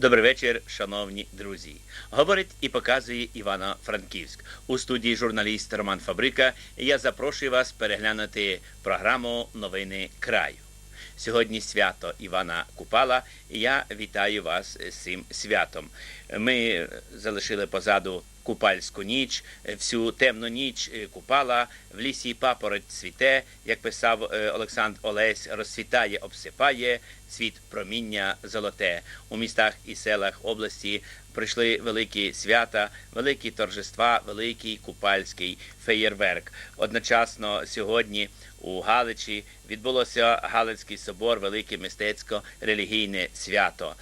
Добрий вечір, шановні друзі. Говорить і показує Івано-Франківськ. У студії журналіст Роман Фабрика. Я запрошую вас переглянути програму Новини краю. Сьогодні свято Івана Купала, я вітаю вас з цим святом. Ми залишили позаду купальську ніч, всю темну ніч е, купала, в лісі папороть цвіте, як писав е, Олександр Олесь, розцвітає, обсипає, світ проміння золоте. У містах і селах області прийшли великі свята, великі торжества, великий купальський феєрверк. Одночасно сьогодні у Галичі відбулося Галицький собор, велике мистецько-релігійне свято.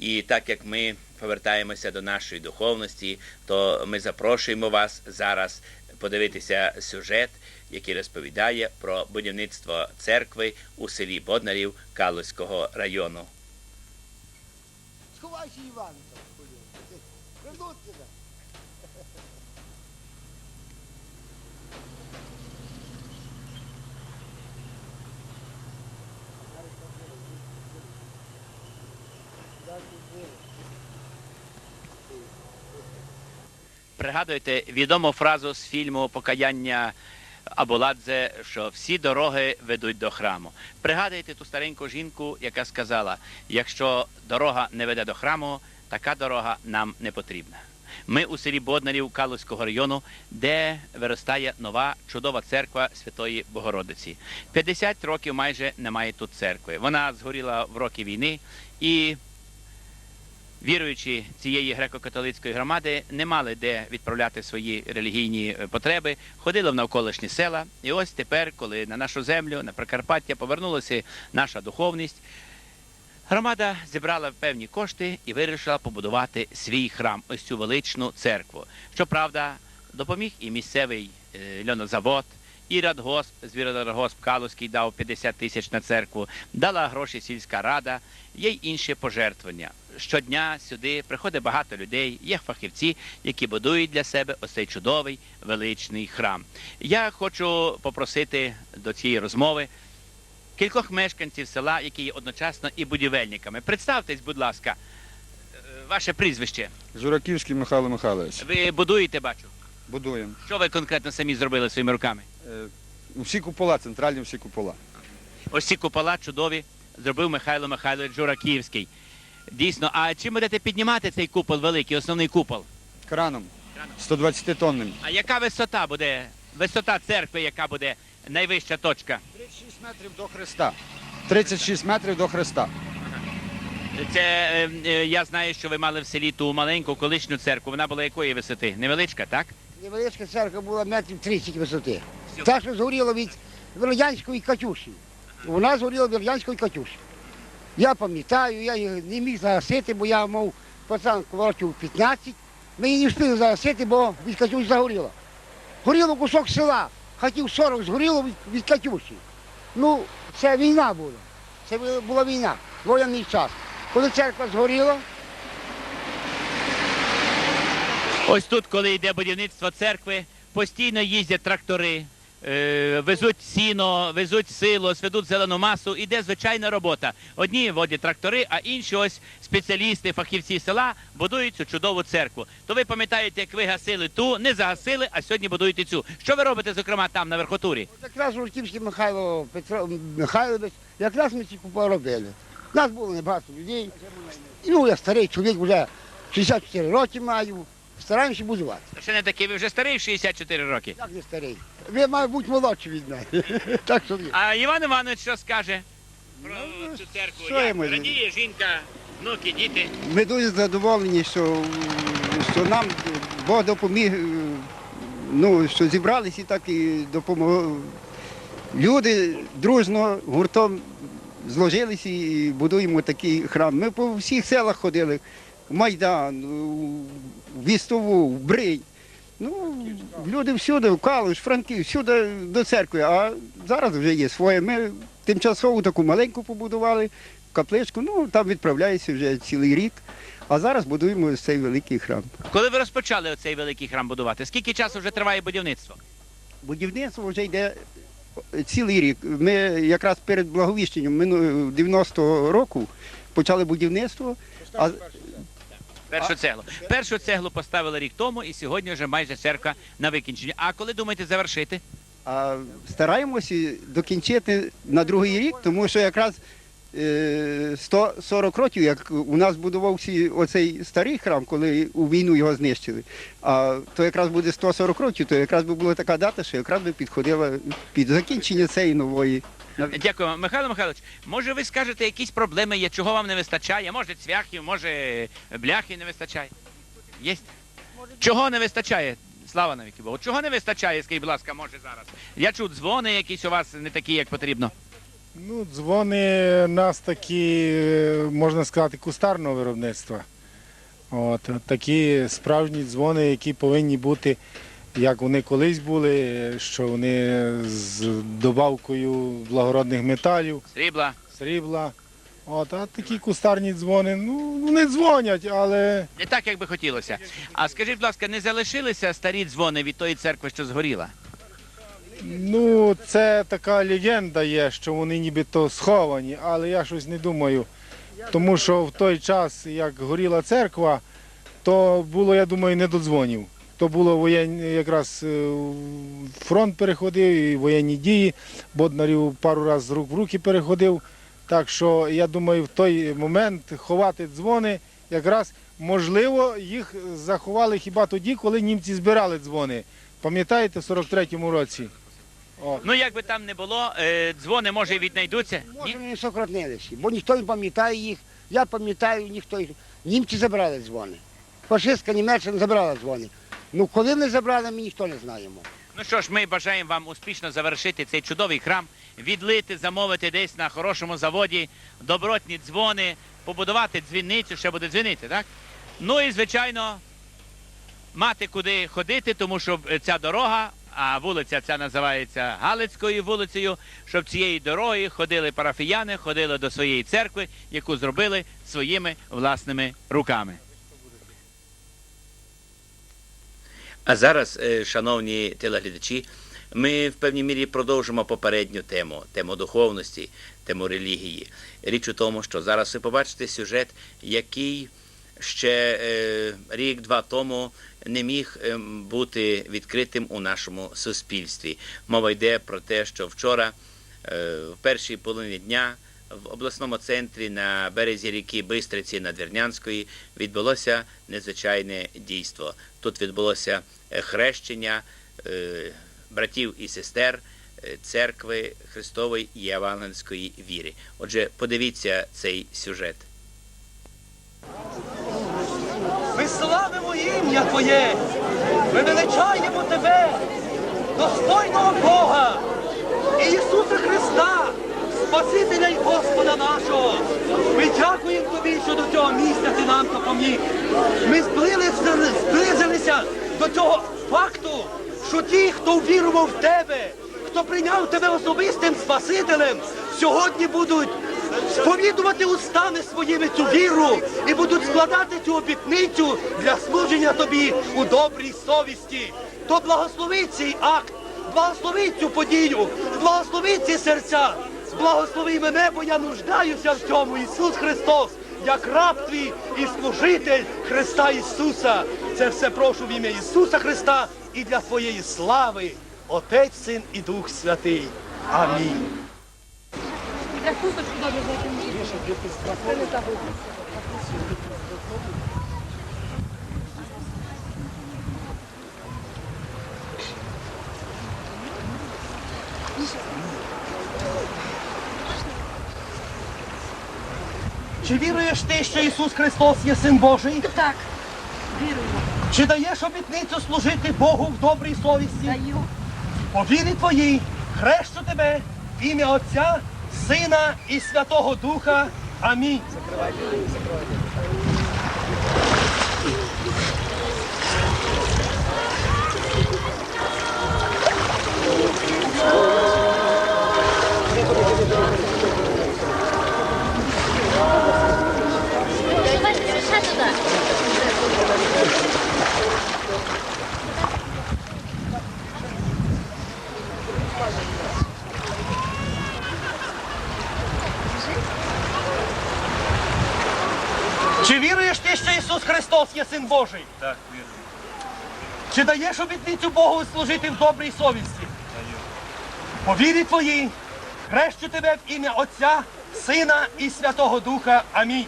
І так як ми повертаємося до нашої духовності, то ми запрошуємо вас зараз подивитися сюжет, який розповідає про будівництво церкви у селі Боднарів Калузького району. Сховайся, Іван. там, Пригадуєте відому фразу з фільму Покаяння Аболадзе, що всі дороги ведуть до храму. Пригадуєте ту стареньку жінку, яка сказала: якщо дорога не веде до храму, така дорога нам не потрібна. Ми у селі Боднарів Калузького району, де виростає нова чудова церква Святої Богородиці. 50 років майже немає тут церкви. Вона згоріла в роки війни і віруючі цієї греко-католицької громади не мали де відправляти свої релігійні е, потреби, ходили в навколишні села. І ось тепер, коли на нашу землю, на Прикарпаття повернулася наша духовність, громада зібрала певні кошти і вирішила побудувати свій храм, ось цю величну церкву. Щоправда, допоміг і місцевий е, льонозавод. І радгосп, звіродаргосп Калузький дав 50 тисяч на церкву, дала гроші сільська рада, є й інші пожертвування. Щодня сюди приходить багато людей, є фахівці, які будують для себе ось цей чудовий величний храм. Я хочу попросити до цієї розмови кількох мешканців села, які є одночасно і будівельниками. Представтесь, будь ласка, е, ваше прізвище. Жураківський Михайло Михайлович. Ви будуєте, бачу. Будуємо. Що ви конкретно самі зробили своїми руками? Е, Всі купола, центральні всі купола. Ось ці купола чудові зробив Михайло Михайлович Жураківський. Дійсно, а чим будете піднімати цей купол великий, основний купол? Краном Краном. 120 тонним. А яка висота буде? Висота церкви, яка буде найвища точка? 36 метрів до Христа. 36 метрів до Христа. Це е, е, я знаю, що ви мали в селі ту маленьку колишню церкву. Вона була якої висоти? Невеличка, так? Невеличка церква була метрів 30 висоти. Та, що згоріла від Веродянської Катюші. Вона згоріла від Веродянської Катюші. Я пам'ятаю, я її не міг загасити, бо я мав пацан років 15. Ми її не встигли загасити, бо від Катюші загоріла. Горіло кусок села, хотів 40 згоріло від, від Катюші. Ну, це війна була. Це була війна, воєнний час. Коли церква згоріла, Ось тут, коли йде будівництво церкви, постійно їздять трактори, е, везуть сіно, везуть сило, сведуть зелену масу. Іде звичайна робота. Одні водять трактори, а інші ось спеціалісти, фахівці села будують цю чудову церкву. То ви пам'ятаєте, як ви гасили ту, не загасили, а сьогодні будуєте цю. Що ви робите, зокрема, там на верхотурі? От Якраз Журківський Михайло Петро Михайлович, якраз ми ці купи робили. Нас було небагато людей. Ну, я старий чоловік, вже 64 роки маю. Стараємося будувати. Ще не такий, ви вже старий 64 роки. Як не старий? Ви маєте бути молодші від мене. так що ні. А Іван Іванович що скаже про Ну, цю церкву? що Як можу? радіє жінка, внуки, діти. Ми дуже задоволені, що, що нам Бог допоміг, ну, що зібрались і так і допомогли. Люди дружно, гуртом зложилися і будуємо такий храм. Ми по всіх селах ходили, Майдан, Вістову, Бринь. Ну, люди всюди, в Калуш, Франків, всюди до церкви. А зараз вже є своє. Ми тимчасову таку маленьку побудували, капличку, ну там відправляється вже цілий рік. А зараз будуємо цей великий храм. Коли ви розпочали оцей великий храм будувати? Скільки часу вже триває будівництво? Будівництво вже йде цілий рік. Ми якраз перед благовіщенням мину- 90-го року почали будівництво. А Першу цеглу. Першу цеглу поставили рік тому, і сьогодні вже майже церква на викінченні. А коли думаєте завершити? А стараємося докінчити на другий рік, тому що якраз е, 140 років, як у нас будувався оцей старий храм, коли у війну його знищили. А то якраз буде 140 років, то якраз би була така дата, що якраз би підходила під закінчення цієї нової. Дякую, вам. Михайло Михайлович. Може, ви скажете, якісь проблеми є, чого вам не вистачає? Може, цвяхів, може, бляхи не вистачає? Є? Чого не вистачає? Слава навіки Богу. Чого не вистачає, скажіть, будь ласка, може зараз? Я чув, дзвони якісь у вас не такі, як потрібно. Ну, дзвони нас такі, е, можна сказати, кустарного виробництва. От, такі справжні дзвони, які повинні бути, як вони колись були, що вони з добавкою благородних металів, Срібла. срібла. От, а такі кустарні дзвони, ну, вони дзвонять, але Не так, як би хотілося. А скажіть, будь ласка, не залишилися старі дзвони від тої церкви, що згоріла? ну, це така легенда є, що вони нібито сховані, але я щось не думаю. Тому що в той час, як горіла церква, то було, я думаю, не до дзвонів. То було воєнні, якраз е, фронт переходив і воєнні дії. Боднарів пару разів з рук в руки переходив. Так що я думаю, в той момент ховати дзвони, якраз можливо, їх заховали хіба тоді, коли німці збирали дзвони. Пам'ятаєте, в 43-му році? От. Ну, як би там не було, е, дзвони, може, і віднайдуться? Може, не сохранилися, бо ніхто не пам'ятає їх. Я пам'ятаю, ніхто. їх- Німці забрали дзвони. Фашистська Німеччина забрала дзвони. Ну коли вони забрали, ми ніхто не знаємо. Ну що ж, ми бажаємо вам успішно завершити цей чудовий храм, відлити, замовити десь на хорошому заводі добротні дзвони, побудувати дзвіницю, ще буде дзвінити, так? Ну і, звичайно, мати куди ходити, тому що е, ця дорога, а вулиця ця називається Галицькою вулицею, щоб цією дорогою ходили парафіяни, ходили до своєї церкви, яку зробили своїми власними руками. А зараз, е, шановні телеглядачі, ми в певній мірі продовжимо попередню тему, тему духовності, тему релігії. Річ у тому, що зараз ви побачите сюжет, який ще е, рік-два тому не міг е, бути відкритим у нашому суспільстві. Мова йде про те, що вчора, в першій половині дня, в обласному центрі на березі ріки Бистриці Надвірнянської відбулося незвичайне дійство. Тут відбулося е, хрещення е, братів і сестер е, церкви Христової і Євангельської віри. Отже, подивіться цей сюжет. Ми славимо ім'я Твоє, ми величаємо Тебе, достойного Бога, Ісуса Христа, Спасителя й Господа нашого. Ми дякуємо Тобі, що до цього місця Ти нам допоміг. Ми зблизилися до цього факту, що ті, хто вірував в Тебе, хто прийняв Тебе особистим Спасителем, сьогодні будуть сповідувати устами своїми цю віру і будуть складати цю обітницю для служення тобі у добрій совісті. То благослови цей акт, благослови цю подію, благослови ці серця, благослови мене, бо я нуждаюся в цьому. Ісус Христос, як раб твій і служитель Христа Ісуса. Це все прошу в ім'я Ісуса Христа і для Твоєї слави, Отець, Син і Дух Святий. Амінь. Для кусочку добре зайти. Це не так. Чи віруєш ти, що Ісус Христос є Син Божий? Так, вірую, Чи даєш обітницю служити Богу в добрій совісті? даю. По вірі твоїй хрещу тебе в ім'я Отця, Сина і Святого Духа. Амінь. Ще Син Божий? Так, вірю. Чи даєш обітницю Богу служити в добрій совісті? Даю. По вірі твоїй, хрещу тебе в ім'я Отця, Сина і Святого Духа. Амінь.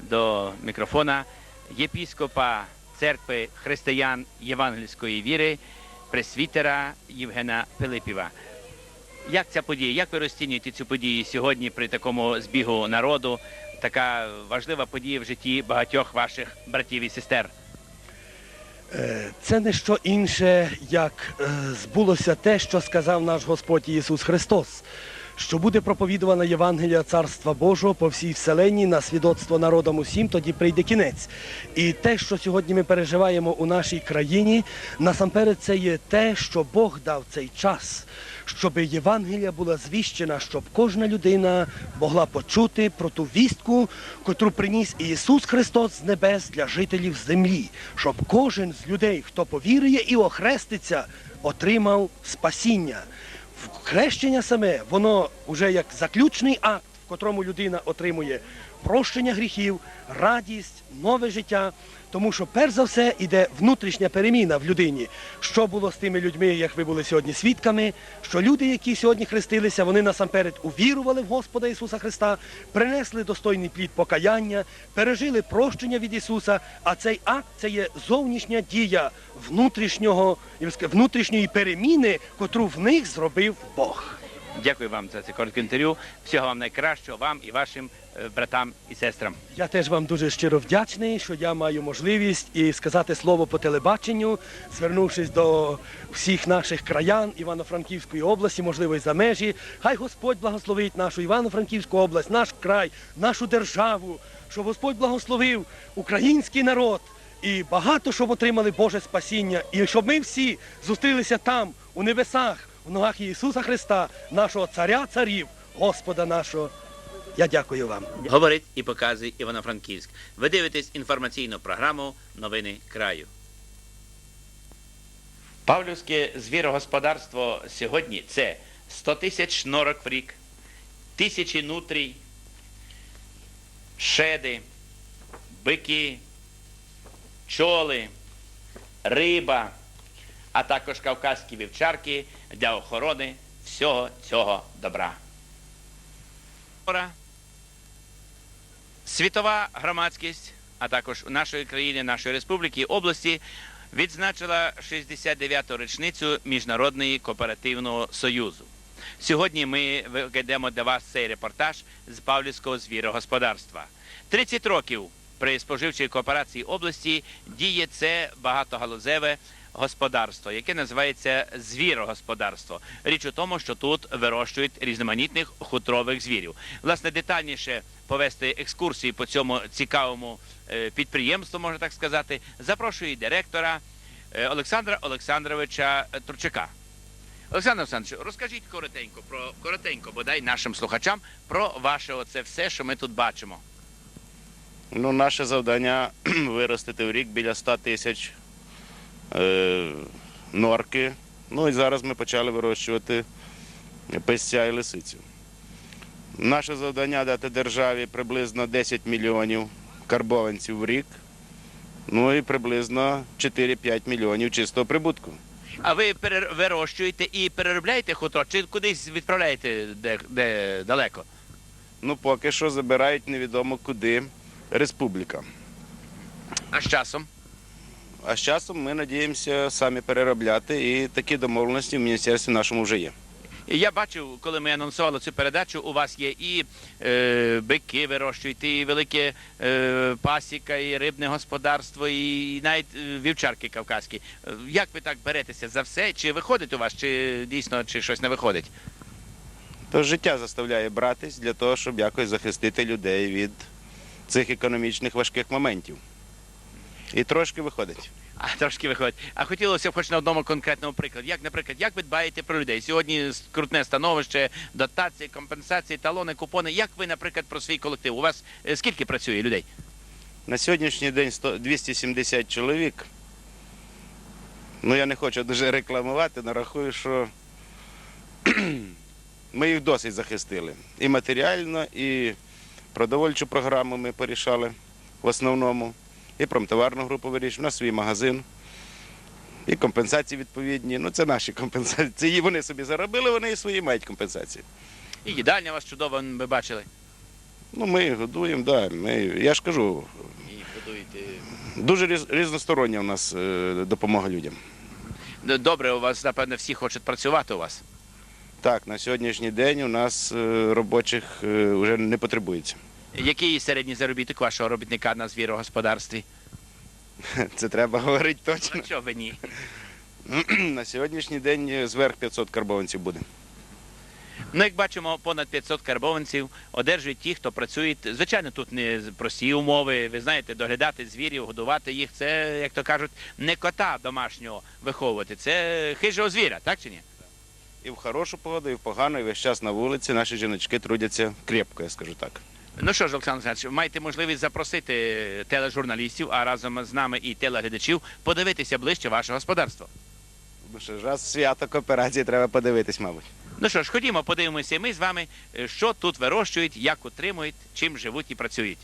До мікрофона єпіскопа церкви християн євангельської віри, пресвітера Євгена Пилипіва. Як ця подія? Як ви розцінюєте цю подію сьогодні при такому збігу народу? Така важлива подія в житті багатьох ваших братів і сестер. Це не що інше, як е, збулося те, що сказав наш Господь Ісус Христос, що буде проповідувана Євангелія Царства Божого по всій вселенні на свідоцтво народам усім, тоді прийде кінець. І те, що сьогодні ми переживаємо у нашій країні, насамперед це є те, що Бог дав цей час, щоб Євангелія була звіщена, щоб кожна людина могла почути про ту вістку, котру приніс Ісус Христос з небес для жителів землі, щоб кожен з людей, хто повірує і охреститься, отримав спасіння. Хрещення саме, воно вже як заключний акт, в котрому людина отримує прощення гріхів, радість, нове життя. Тому що перш за все йде внутрішня переміна в людині. Що було з тими людьми, як ви були сьогодні свідками, що люди, які сьогодні хрестилися, вони насамперед увірували в Господа Ісуса Христа, принесли достойний плід покаяння, пережили прощення від Ісуса. А цей акт це є зовнішня дія внутрішнього, внутрішньої переміни, котру в них зробив Бог. Дякую вам за це коротке інтерв'ю. Всього вам найкращого, вам і вашим е, братам і сестрам. Я теж вам дуже щиро вдячний, що я маю можливість і сказати слово по телебаченню, звернувшись до всіх наших краян Івано-Франківської області, можливо, і за межі. Хай Господь благословить нашу Івано-Франківську область, наш край, нашу державу, щоб Господь благословив український народ і багато щоб отримали Боже спасіння, і щоб ми всі зустрілися там, у небесах, в ногах Ісуса Христа, нашого царя царів, Господа нашого. Я дякую вам. Говорить і показує Івано-Франківськ. Ви дивитесь інформаційну програму Новини краю. Павлівське звірогосподарство сьогодні це 100 тисяч норок в рік, тисячі нутрій, шеди, бики, чоли, риба, а також кавказькі вівчарки для охорони всього цього добра. Світова громадськість, а також нашої країни, нашої республіки, області відзначила 69-ту річницю Міжнародної кооперативного союзу. Сьогодні ми ведемо для вас цей репортаж з Павлівського звірогосподарства. 30 років при споживчій кооперації області діє це багатогалузеве господарство, яке називається звірогосподарство. Річ у тому, що тут вирощують різноманітних хутрових звірів. Власне, детальніше повести екскурсії по цьому цікавому е, підприємству, можна так сказати, запрошую директора е, Олександра Олександровича Турчака. Олександр Олександрович, розкажіть коротенько про коротенько, бодай нашим слухачам про ваше оце все, що ми тут бачимо. Ну, наше завдання виростити в рік біля 100 тисяч норки. Ну і зараз ми почали вирощувати песця і лисицю. Наше завдання дати державі приблизно 10 мільйонів карбованців в рік, ну і приблизно 4-5 мільйонів чистого прибутку. А ви вирощуєте і переробляєте хутро, чи кудись відправляєте де, де далеко? Ну, поки що забирають невідомо куди республіка. А з часом? А з часом ми надіємося самі переробляти, і такі домовленості в міністерстві нашому вже є. Я бачив, коли ми анонсували цю передачу, у вас є і е, бики вирощуєте, і велике е, пасіка, і рибне господарство, і навіть е, вівчарки кавказькі. Е, Як ви так беретеся за все? Чи виходить у вас, чи дійсно чи щось не виходить? То життя заставляє братись для того, щоб якось захистити людей від цих економічних важких моментів. І трошки виходить. А трошки виходить. А хотілося б хоч на одному конкретному прикладі. Як, наприклад, як ви дбаєте про людей? Сьогодні скрутне становище, дотації, компенсації, талони, купони. Як ви, наприклад, про свій колектив? У вас е, скільки працює людей? На сьогоднішній день 100 270 чоловік. Ну я не хочу дуже рекламувати, але рахую, що ми їх досить захистили. І матеріально, і продовольчу програму ми порішали в основному, і промтоварну групу вирішили, у нас свій магазин. І компенсації відповідні. Ну, це наші компенсації. Вони собі заробили, вони і свої мають компенсації. І їдальня у вас чудова, ви бачили. Ну, ми годуємо, да. Ми, я ж кажу, І будуєте. дуже різ- різностороння у нас е, допомога людям. Д- Добре, у вас, напевно, всі хочуть працювати у вас. Так, на сьогоднішній день у нас е, робочих е, вже не потребується. Який середній заробіток вашого робітника на звірогосподарстві? Це треба говорити точно. А що ви ні? На сьогоднішній день е, зверх 500 карбованців буде. Ну, як бачимо, понад 500 карбованців одержують ті, хто працюють. Звичайно, тут не прості умови. Ви знаєте, доглядати звірів, годувати їх. Це, як то кажуть, не кота домашнього виховувати. Це хижого звіра, так чи ні? І в хорошу погоду, і в погану, і весь час на вулиці наші жіночки трудяться крепко, я скажу так. Ну що ж, Олександр Олександрович, маєте можливість запросити тележурналістів, а разом з нами і телеглядачів подивитися ближче ваше господарство. Ну що ж, раз свято кооперації треба подивитись, мабуть. Ну що ж, ходімо, подивимося, ми з вами, е, що тут вирощують, як утримують, чим живуть і працюють.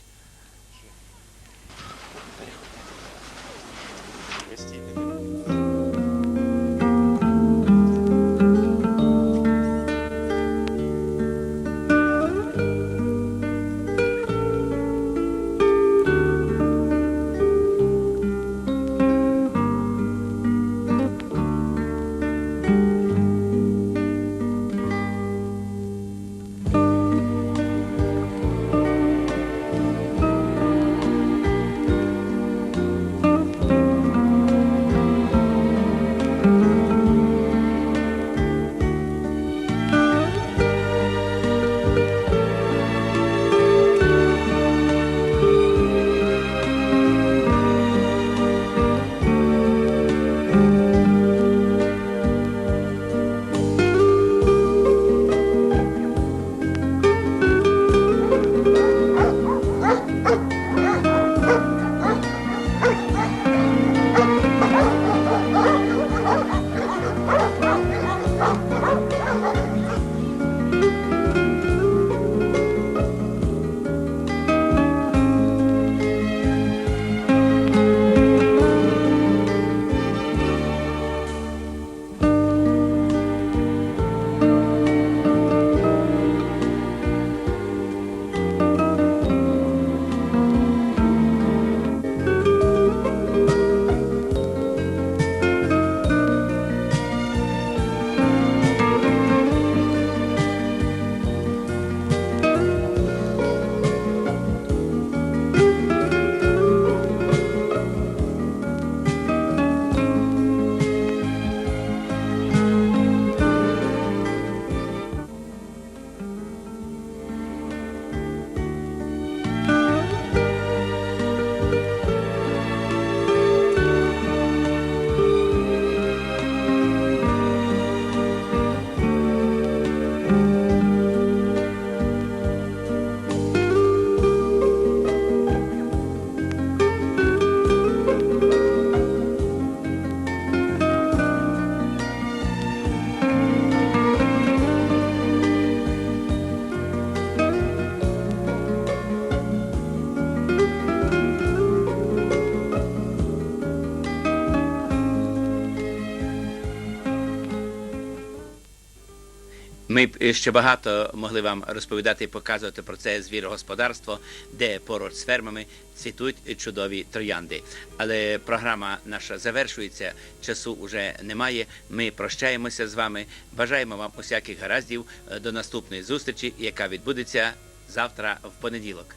Ми ще багато могли вам розповідати і показувати про це звірогосподарство, де поруч з фермами цвітуть чудові троянди. Але програма наша завершується, часу вже немає. Ми прощаємося з вами. Бажаємо вам усяких гараздів. До наступної зустрічі, яка відбудеться завтра в понеділок.